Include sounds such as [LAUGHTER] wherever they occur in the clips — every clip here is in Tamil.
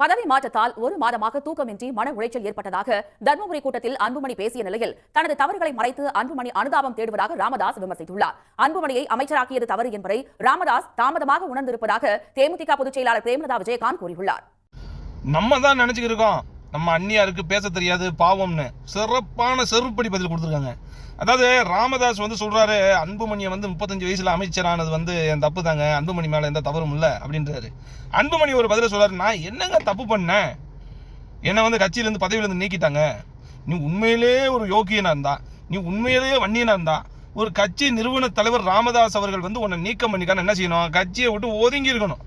பதவி மாற்றத்தால் ஒரு மாதமாக தூக்கமின்றி மன உளைச்சல் ஏற்பட்டதாக தர்மபுரி கூட்டத்தில் அன்புமணி பேசிய நிலையில் தனது தவறுகளை மறைத்து அன்புமணி அனுதாபம் தேடுவதாக ராமதாஸ் விமர்சித்துள்ளார். அன்புமணியை அமைச்சராக்கியது தவறு என்பதை ராமதாஸ் தாமதமாக உணர்ந்திருப்பதாக தேமுதிக பொதுச் செயலாளர் பிரேமலதா விஜயகாந்த் கூறியுள்ளார். நம்ம தான் நினைச்சுக்கிருக்கோம் நம்ம அந்நியாருக்கு பேச தெரியாது பாவம்னு. சிறப்பான செருப்படி பதில் கொடுத்துருக்காங்க. அதாவது ராமதாஸ் வந்து சொல்கிறாரு அன்புமணியை வந்து முப்பத்தஞ்சு வயசில் அமைச்சரானது வந்து என் தப்பு தாங்க அன்புமணி மேலே எந்த தவறும் இல்லை அப்படின்றாரு. அன்புமணி ஒரு பதில சொல்றாரு நான் என்னங்க தப்பு பண்ணேன்? என்னை வந்து கட்சியிலேருந்து பதவியிலேருந்து நீக்கிட்டாங்க. நீ உண்மையிலே ஒரு யோகியனாக இருந்தா நீ உண்மையிலேயே வன்னியனாக இருந்தா ஒரு கட்சி நிறுவன தலைவர் ராமதாஸ் அவர்கள் வந்து உன்னை நீக்கம் பண்ணிக்கான என்ன செய்யணும்? கட்சியை விட்டு ஒதுங்கி இருக்கணும்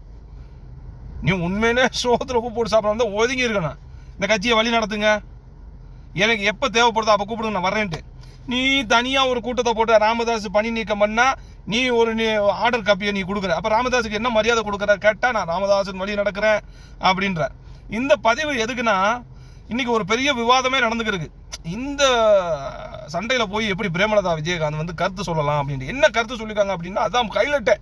நீ உண்மையிலே சோத்துல உப்பு போட்டு சாப்பிட ஒதுங்கி இருக்கணும் இந்த கட்சியை வழி நடத்துங்க. எனக்கு எப்போ தேவைப்படுதோ அப்போ கூப்பிடுங்க நான் வரேன்ட்டு நீ தனியாக ஒரு கூட்டத்தை போட்டு ராமதாஸ் பணி நீக்கம் பண்ணால் நீ ஒரு நீ ஆர்டர் காப்பியை நீ கொடுக்குற. அப்போ ராமதாஸுக்கு என்ன மரியாதை கொடுக்குற? கேட்டால் நான் ராமதாஸின் வழி நடக்கிறேன் அப்படின்ற இந்த பதிவு எதுக்குன்னா இன்றைக்கி ஒரு பெரிய விவாதமே நடந்துக்கிருக்கு. இந்த சண்டையில் போய் எப்படி பிரேமலதா விஜயகாந்த் வந்து கருத்து சொல்லலாம் அப்படின்ட்டு. என்ன கருத்து சொல்லியிருக்காங்க அப்படின்னா அதான் கையிலட்டை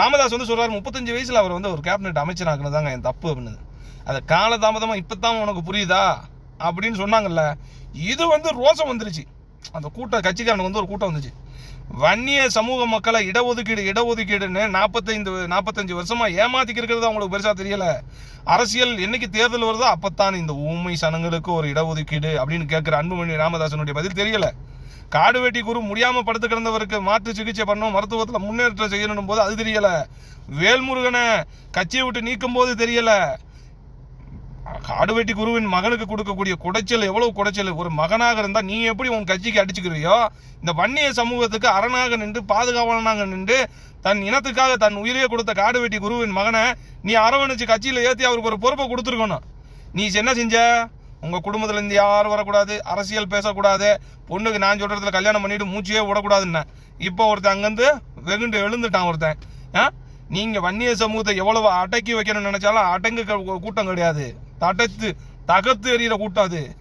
ராமதாஸ் வந்து சொல்கிறார் முப்பத்தஞ்சு வயசில் அவர் வந்து ஒரு கேபினெட் அமைச்சராக்குனதாங்க என் தப்பு அப்படின்னு. அது இப்போ தான் உனக்கு புரியுதா? அப்படின்னு சொன்னாங்கல்ல. இது வந்து ரோசம் வந்துருச்சு. அந்த கூட்டம் கட்சிக்காரனுக்கு வந்து ஒரு கூட்டம் வந்துச்சு. வன்னிய சமூக மக்களை இடஒதுக்கீடு இடஒதுக்கீடுன்னு நாற்பத்தைந்து நாற்பத்தஞ்சு வருஷமாக ஏமாத்திக்கிறது இருக்கிறது அவங்களுக்கு பெருசாக தெரியலை. அரசியல் என்னைக்கு தேர்தல் வருதோ அப்பத்தான் இந்த ஊமை சனங்களுக்கு ஒரு இடஒதுக்கீடு அப்படின்னு கேட்குற அன்புமணி ராமதாசனுடைய பதில் தெரியலை. காடு வெட்டி குரு முடியாமல் படுத்து கிடந்தவருக்கு மாற்று சிகிச்சை பண்ணணும் மருத்துவத்தில் முன்னேற்றம் செய்யணும் போது அது தெரியலை. வேல்முருகனை கட்சியை விட்டு நீக்கும் போது தெரியலை. காடு வெட்டி குருவின் மகனுக்கு கொடுக்கக்கூடிய குடைச்சல் எவ்வளவு குடைச்சல்? ஒரு மகனாக இருந்தா நீ எப்படி உன் கட்சிக்கு அடிச்சுக்கிறியோ இந்த வன்னிய சமூகத்துக்கு அரணாக நின்று பாதுகாவலனாக நின்று தன் இனத்துக்காக தன் உயிரையே கொடுத்த காடு வெட்டி குருவின் மகனை நீ அரவணைச்சு கட்சியில ஏத்தி அவருக்கு ஒரு பொறுப்பை கொடுத்துருக்கணும். நீ என்ன செஞ்ச? உங்க குடும்பத்துல இருந்து யாரும் வரக்கூடாது அரசியல் பேசக்கூடாது பொண்ணுக்கு நான் சொல்றதுல கல்யாணம் பண்ணிட்டு மூச்சையே விடக்கூடாதுன்னு. இப்போ ஒருத்தன் அங்கிருந்து வெகுண்டு எழுந்துட்டான் ஒருத்தன். ஆ? நீங்க வன்னிய சமூகத்தை எவ்வளவு அடக்கி வைக்கணும்னு நினைச்சாலும் அடங்கு கூட்டம் கிடையாது. தடத்து தகத்து எறிகிற கூட்டம் அது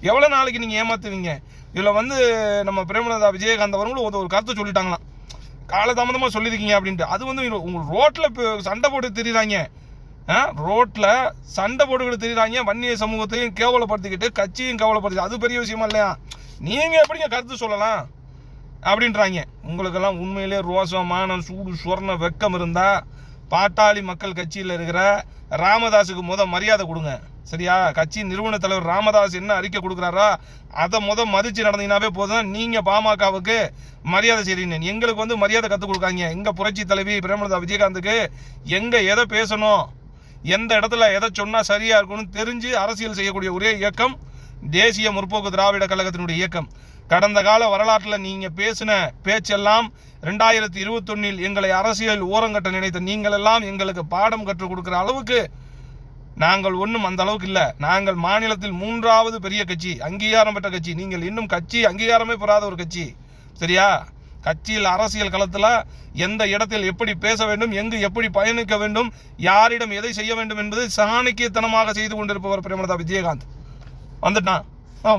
எவ்வளோ நாளைக்கு நீங்கள் ஏமாத்துவீங்க? இதில் வந்து நம்ம பிரேமலதா விஜயகாந்த் அவர்களும் ஒரு- ஒரு கருத்தை சொல்லிட்டாங்களாம். காலதாமதமாக சொல்லியிருக்கீங்க அப்படின்ட்டு. அது வந்து உங்கள் ரோட்டில் இப்போ சண்டை போட்டு தெரியுறாங்க. ரோட்டில் சண்டை போட்டுக்கிட்டு தெரியுறாங்க. வன்னிய சமூகத்தையும் கேவலப்படுத்திக்கிட்டு கட்சியும் கேவலப்படுத்தி அது பெரிய விஷயமா இல்லையா? நீங்கள் எப்படிங்க கருத்து சொல்லலாம்? அப்படின்றாங்க. உங்களுக்கெல்லாம் உண்மையிலே ரோசம் மானம் சூடு சுவர்ண வெக்கம் இருந்தால் பாட்டாளி மக்கள் கட்சியில் இருக்கிற ராமதாஸுக்கு முத மரியாதை கொடுங்க. சரியா? கட்சி நிறுவன தலைவர் ராமதாஸ் என்ன அறிக்கை கொடுக்குறாரா? அதை முத மதிச்சு நடந்தீங்கன்னாவே போதும். நீங்கள் பாமகவுக்கு மரியாதை செய்கிறீங்க எங்களுக்கு வந்து மரியாதை கற்றுக் கொடுக்காங்க எங்கள் புரட்சி தலைவி பிரேமலதா விஜயகாந்துக்கு எங்கே எதை பேசணும்? எந்த இடத்துல எதை சொன்னால் சரியாக இருக்கும்னு தெரிஞ்சு அரசியல் செய்யக்கூடிய ஒரே இயக்கம் தேசிய முற்போக்கு திராவிட கழகத்தினுடைய இயக்கம். கடந்த கால வரலாற்றில் நீங்கள் பேசின பேச்செல்லாம் ரெண்டாயிரத்தி இருபத்தொன்னில் எங்களை அரசியல் ஓரங்கட்ட நினைத்த நீங்கள் எல்லாம் எங்களுக்கு பாடம் கற்றுக் கொடுக்குற அளவுக்கு நாங்கள் ஒன்றும் அந்த அளவுக்கு இல்லை. நாங்கள் மாநிலத்தில் மூன்றாவது பெரிய கட்சி அங்கீகாரம் பெற்ற கட்சி. நீங்கள் இன்னும் கட்சி அங்கீகாரமே பெறாத ஒரு கட்சி. சரியா? கட்சியில் அரசியல் களத்தில் எந்த இடத்தில் எப்படி பேச வேண்டும் எங்கு எப்படி பயணிக்க வேண்டும் யாரிடம் எதை செய்ய வேண்டும் என்பது சாணக்கியத்தனமாக செய்து கொண்டிருப்பவர் பிரேமலதா விஜயகாந்த். வந்துட்டான்.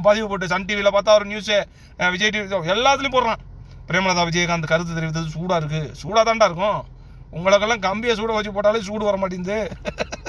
பதிவு போட்டு சன் டிவியில் பார்த்தா ஒரு நியூஸு விஜய் டிவி எல்லாத்துலேயும் போடுறான். பிரேமலதா விஜயகாந்த் கருத்து தெரிவித்தது சூடாக இருக்குது சூடாக தாண்டா இருக்கும். உங்களுக்கெல்லாம் கம்பியை சூட வச்சு போட்டாலே சூடு வர மாட்டேங்குது [LAUGHS]